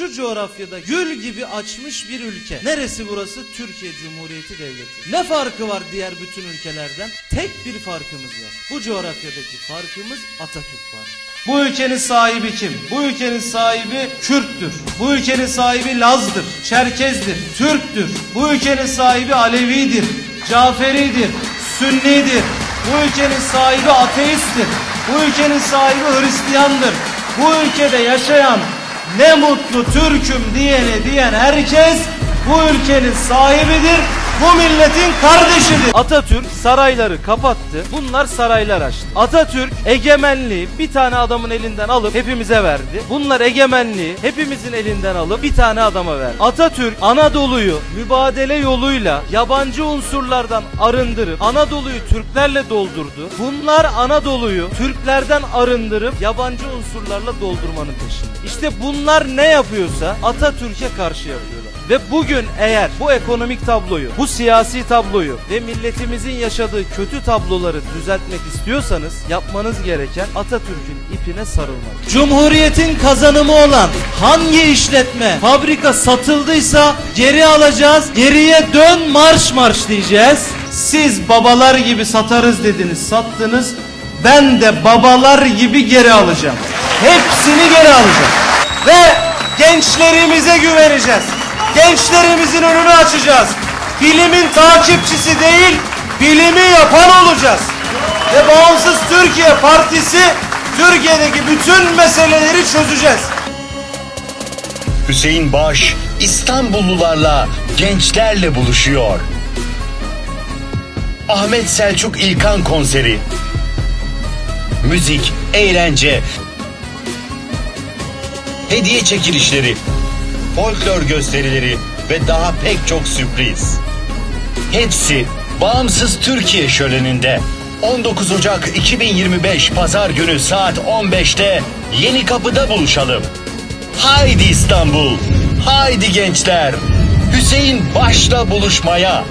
Şu coğrafyada gül gibi açmış bir ülke. Neresi burası? Türkiye Cumhuriyeti Devleti. Ne farkı var diğer bütün ülkelerden? Tek bir farkımız var. Bu coğrafyadaki farkımız Atatürk var. Bu ülkenin sahibi kim? Bu ülkenin sahibi Kürttür. Bu ülkenin sahibi Laz'dır, Çerkez'dir, Türk'tür. Bu ülkenin sahibi Alevidir, Caferidir, Sünnidir. Bu ülkenin sahibi ateisttir. Bu ülkenin sahibi Hristiyandır. Bu ülkede yaşayan ne mutlu Türk'üm diyene diyen herkes bu ülkenin sahibidir. Bu milletin kardeşidir. Atatürk sarayları kapattı. Bunlar saraylar açtı. Atatürk egemenliği bir tane adamın elinden alıp hepimize verdi. Bunlar egemenliği hepimizin elinden alıp bir tane adama verdi. Atatürk Anadolu'yu mübadele yoluyla yabancı unsurlardan arındırıp Anadolu'yu Türklerle doldurdu. Bunlar Anadolu'yu Türklerden arındırıp yabancı unsurlarla doldurmanın peşinde. İşte bunlar ne yapıyorsa Atatürk'e karşı yapıyorlar. Ve bugün eğer bu ekonomik tabloyu, bu siyasi tabloyu ve milletimizin yaşadığı kötü tabloları düzeltmek istiyorsanız yapmanız gereken Atatürk'ün ipine sarılmak. Cumhuriyetin kazanımı olan hangi işletme, fabrika satıldıysa geri alacağız. Geriye dön marş marş diyeceğiz. Siz babalar gibi satarız dediniz, sattınız. Ben de babalar gibi geri alacağım. Hepsini geri alacağım. Ve gençlerimize güveneceğiz. Gençlerimizin önünü açacağız. Bilimin takipçisi değil, bilimi yapan olacağız. Ve Bağımsız Türkiye Partisi Türkiye'deki bütün meseleleri çözeceğiz. Hüseyin Baş İstanbullularla, gençlerle buluşuyor. Ahmet Selçuk İlkan konseri. Müzik, eğlence, hediye çekilişleri, folklor gösterileri ve daha pek çok sürpriz. Hepsi Bağımsız Türkiye şöleninde 19 Ocak 2025 Pazar günü saat 15'te Yeni Kapı'da buluşalım. Haydi İstanbul, haydi gençler. Hüseyin Baş'la buluşmaya.